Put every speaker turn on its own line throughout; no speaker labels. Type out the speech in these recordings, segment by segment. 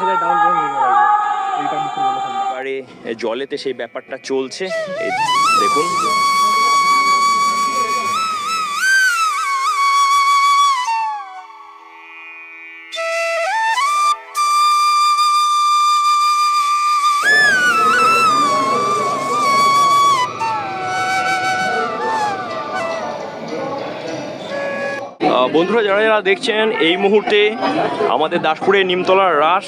হাজার ডাউন
জলেতে সেই ব্যাপারটা চলছে। দেখুন। বন্ধুরা যারা যারা দেখছেন, এই মুহূর্তে আমাদের দাসপুরে নিমতলার রাস,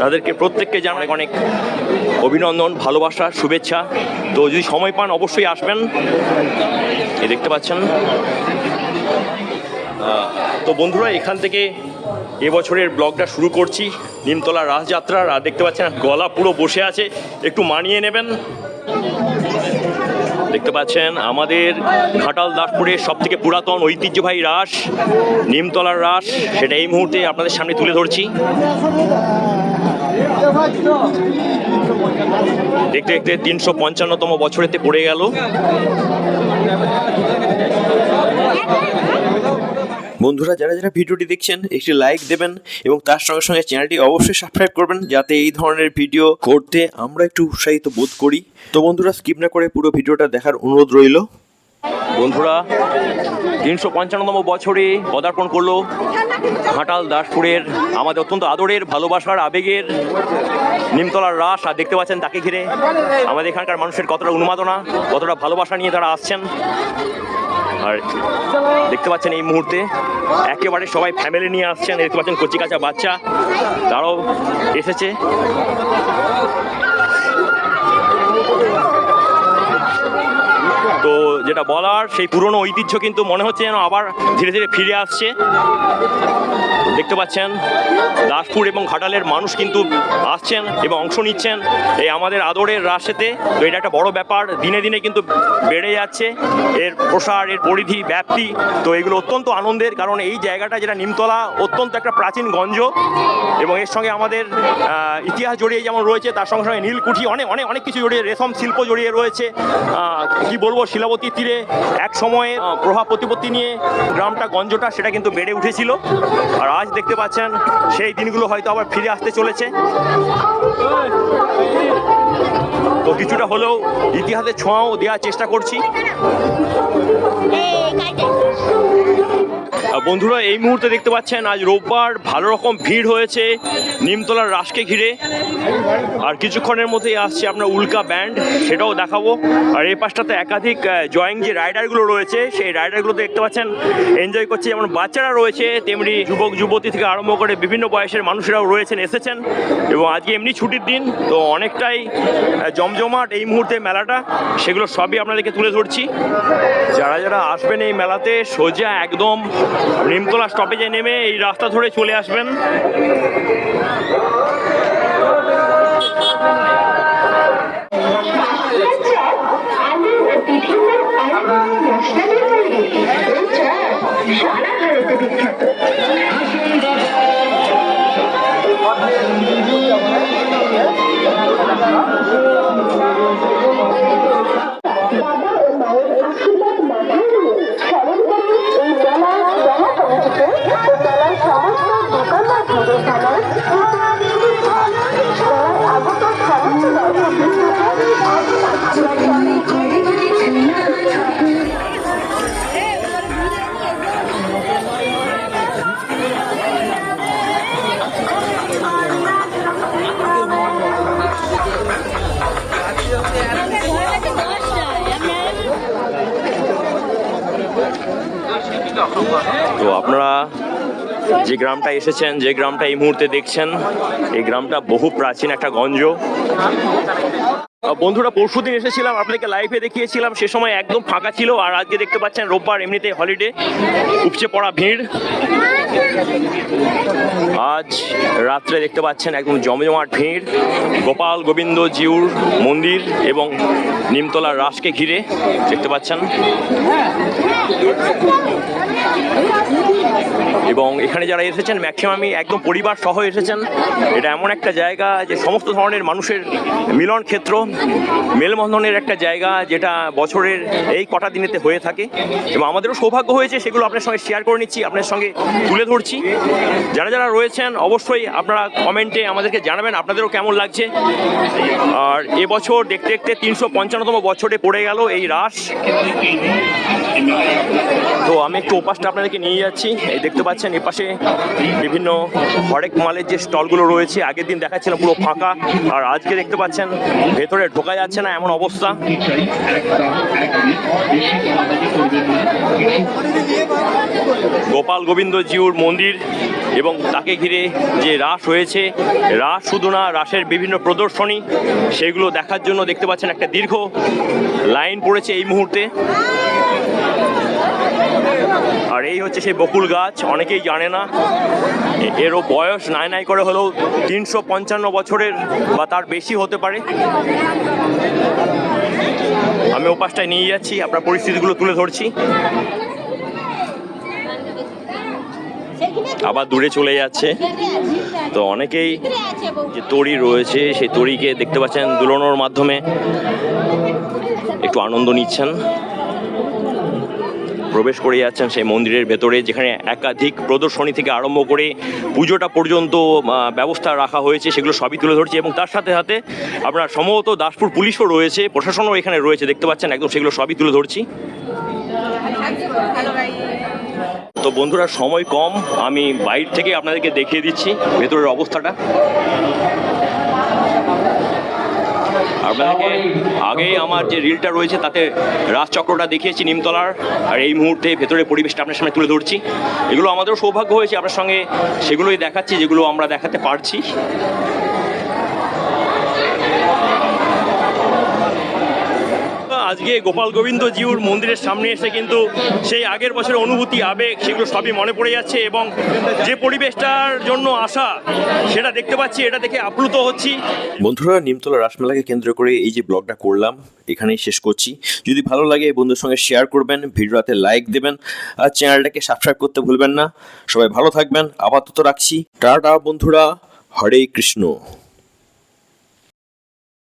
তাদেরকে প্রত্যেককে জানাই অনেক অভিনন্দন, ভালোবাসা, শুভেচ্ছা। তো যদি সময় পান, অবশ্যই আসবেন। এই দেখতে পাচ্ছেন। তো বন্ধুরা, এখান থেকে এবছরের ব্লগটা শুরু করছি, নিমতলা রাসযাত্রার। আর দেখতে পাচ্ছেন, গলা পুরো বসে আছে। একটু মানিয়ে নেবেন। দেখতে পাচ্ছেন, আমাদের ঘাটাল দাসপুরের সব থেকে পুরাতন ঐতিহ্যবাহী রাস, নিমতলার রাস, সেটা এই মুহূর্তে আপনাদের সামনে তুলে ধরছি। দেখতে দেখতে তিনশো পঞ্চান্নতম বছরেতে পড়ে গেল। বন্ধুরা, যারা যারা ভিডিওটি দেখছেন, একটি লাইক দেবেন এবং তার সঙ্গে সঙ্গে চ্যানেলটি অবশ্যই সাবস্ক্রাইব করবেন যাতে এই ধরনের ভিডিও করতে আমরা একটু উৎসাহিত বোধ করি। তো বন্ধুরা স্কিপ না করে পুরো ভিডিওটা দেখার অনুরোধ রইল। বন্ধুরা, তিনশো পঞ্চান্নতম বছরে পদার্পণ করল ঘাটাল দাসপুরের আমাদের অত্যন্ত আদরের, ভালোবাসার, আবেগের নিমতলার রাস। আর দেখতে পাচ্ছেন তাকে ঘিরে আমাদের এখানকার মানুষের কতটা উন্মাদনা, কতটা ভালোবাসা নিয়ে তারা আসছেন। আর দেখতে পাচ্ছেন এই মুহূর্তে একেবারে সবাই ফ্যামিলি নিয়ে আসছেন। দেখতে পাচ্ছেন কচি কাঁচা বাচ্চা। তারাও এসেছে তো যেটা বলার, সেই পুরনো ঐতিহ্য কিন্তু মনে হচ্ছে যেন আবার ধীরে ধীরে ফিরে আসছে। দেখতে পাচ্ছেন, দাসপুর এবং ঘাটালের মানুষ কিন্তু আসছেন এবং অংশ নিচ্ছেন এই আমাদের আদরের রাশেতে। তো এটা একটা বড় ব্যাপার, দিনে দিনে কিন্তু বেড়ে যাচ্ছে। এর প্রসার, এর পরিধি, ব্যাপ্তি, তো এগুলো অত্যন্ত আনন্দের কারণ এই জায়গাটা যেটা নিমতলা, অত্যন্ত একটা প্রাচীন গঞ্জ এবং এর সঙ্গে আমাদের ইতিহাস জড়িয়ে যেমন রয়েছে, তার সঙ্গে সঙ্গে নীলকুঠি, অনেক অনেক অনেক কিছু জড়িয়ে, রেশম শিল্প জড়িয়ে রয়েছে। কি বলব শিলাবতীর তীরে এক সময়ে আহ, প্রভাব প্রতিপত্তি নিয়ে গ্রামটা গঞ্জটা সেটা কিন্তু বেড়ে উঠেছিল। আর আজ দেখতে পাচ্ছেন সেই দিনগুলো হয়তো আবার ফিরে আসতে চলেছে। তো কিছুটা হলেও ইতিহাসের ছোঁয়াও দেওয়ার চেষ্টা করছি। বন্ধুরা, এই মুহূর্তে দেখতে পাচ্ছেন আজ রোববার ভালো রকম ভিড় হয়েছে নিমতলার রাসকে ঘিরে। আর কিছুক্ষণের মধ্যেই আসছে আপনার উল্কা ব্যান্ড, সেটাও দেখাবো। আর এই পাশটাতে একাধিক জয়িং যে রাইডারগুলো রয়েছে, সেই রাইডারগুলো দেখতে পাচ্ছেন। এনজয় করছে যেমন বাচ্চারা রয়েছে, তেমনি যুবক, যুবতী থেকে আরম্ভ করে বিভিন্ন বয়সের মানুষেরাও রয়েছেন, এসেছেন। এবং আজকে এমনি ছুটির দিন, তো অনেকটাই জমজমাট এই মুহূর্তে মেলাটা। সেগুলো সবই আপনাদেরকে তুলে ধরছি। যারা যারা আসবেন এই মেলাতে, সোজা একদম নিমতলা স্টপেজে নেমে এই রাস্তা ধরে চলে আসবেন। তো আপনারা যে গ্রামটা এসেছেন, যে গ্রামটা এই মুহূর্তে দেখছেন, এই গ্রামটা বহু প্রাচীন একটা গঞ্জ। আহ, পরশু দিন এসেছিলাম আপনাদেরকে লাইভে দেখিয়েছিলাম। সে সময় একদম ফাঁকা ছিল আর আজকে দেখতে পাচ্ছেন রোববার এমনিতে হলিডে উপচে পড়া ভিড়। আজ রাত্রে দেখতে পাচ্ছেন একদম জমজমাট ভিড়। গোপাল গোবিন্দ জিউর মন্দির এবং নিমতলার রাসকে ঘিরে দেখতে পাচ্ছেন। এবং এখানে যারা এসেছেন ম্যাক্সিমামই একদম পরিবার সহ এসেছেন। এটা এমন একটা জায়গা যে সমস্ত ধরনের মানুষের মিলন ক্ষেত্র, মেলবন্ধনের একটা জায়গা যেটা বছরের এই কটা দিনেতে হয়ে থাকে। এবং আমাদেরও সৌভাগ্য হয়েছে, সেগুলো আপনার সঙ্গে শেয়ার করে নিচ্ছি, আপনার সঙ্গে তুলে ধরছি। যারা যারা রয়েছেন, অবশ্যই আপনারা কমেন্টে আমাদেরকে জানাবেন, আপনাদেরও কেমন লাগছে। আর এবছর দেখতে দেখতে তিনশো পঞ্চান্নতম বছরে পড়ে গেল এই রাস তো আমি একটু ওপাশটা আপনাদেরকে নিয়ে যাচ্ছি। এই দেখতে পাচ্ছেন, এপাশে বিভিন্ন হরেক মালের যে স্টলগুলো রয়েছে, আগের দিন দেখাচ্ছিলাম পুরো ফাঁকা, আর আজকে দেখতে পাচ্ছেন, ভেতরে ঢোকা যাচ্ছে না, এমন অবস্থা। গোপাল গোবিন্দ জিউর মন্দির এবং তাকে ঘিরে যে রাস হয়েছে রাস শুধু না রাসের বিভিন্ন প্রদর্শনী, সেগুলো দেখার জন্য দেখতে পাচ্ছেন একটা দীর্ঘ লাইন পড়েছে এই মুহূর্তে। আর এই হচ্ছে সেই বকুল গাছ, অনেকেই জানে না এরও বয়স নাই নাই করে হলেও তিনশো পঞ্চান্ন বছরের বা তার বেশি হতে পারে। আমি ওপাশটায় নিয়ে যাচ্ছি, আপনার পরিস্থিতিগুলো তুলে ধরছি। আবার দূরে চলে যাচ্ছে। তো অনেকেই যে তরি রয়েছে, সেই তরিকে দেখতে পাচ্ছেন দুলনোর মাধ্যমে। একটু আনন্দ নিচ্ছেন। প্রবেশ করে যাচ্ছেন সেই মন্দিরের ভেতরে, যেখানে একাধিক প্রদর্শনী থেকে আরম্ভ করে পুজোটা পর্যন্ত ব্যবস্থা রাখা হয়েছে, সেগুলো সবই তুলে ধরছি এবং তার সাথে সাথে আপনার সম্ভবত দাসপুর পুলিশও রয়েছে, প্রশাসনও এখানে রয়েছে, দেখতে পাচ্ছেন, একদম সেগুলো সবই তুলে ধরছি। তো বন্ধুরা, সময় কম। আমি বাইর থেকে আপনাদেরকে দেখিয়ে দিচ্ছি ভেতরের অবস্থাটা। আপনাদেরকে আগেই আমার যে রিলটা রয়েছে, তাতে রাজচক্রটা দেখিয়েছি নিমতলার। আর এই মুহূর্তে ভেতরের পরিবেশটা আপনার সামনে তুলে ধরছি। এগুলো আমাদেরও সৌভাগ্য হয়েছে, আপনার সঙ্গে সেগুলোই দেখাচ্ছি, যেগুলো আমরা দেখাতে পারছি। আজকে গোপাল গোবিন্দ জিউর মন্দিরের সামনে এসে কিন্তু সেই আগের বছরের অনুভূতি, আবেগ সেগুলো সবই মনে পড়ে যাচ্ছে এবং যে পরিবেশটার জন্য আসা সেটা দেখতে পাচ্ছি, এটা দেখে আপ্লুত হচ্ছি।
বন্ধুরা, নিমতলা রাসমেলাকে কেন্দ্র করে এই যে ব্লগটা করলাম, এখানেই শেষ করছি। যদি ভালো লাগে বন্ধুর সঙ্গে শেয়ার করবেন ভিডিওতে লাইক দেবেন, আর চ্যানেলটাকে সাবস্ক্রাইব করতে ভুলবেন না। সবাই ভালো থাকবেন, আপাতত রাখছি। টাটা বন্ধুরা, হরে কৃষ্ণ।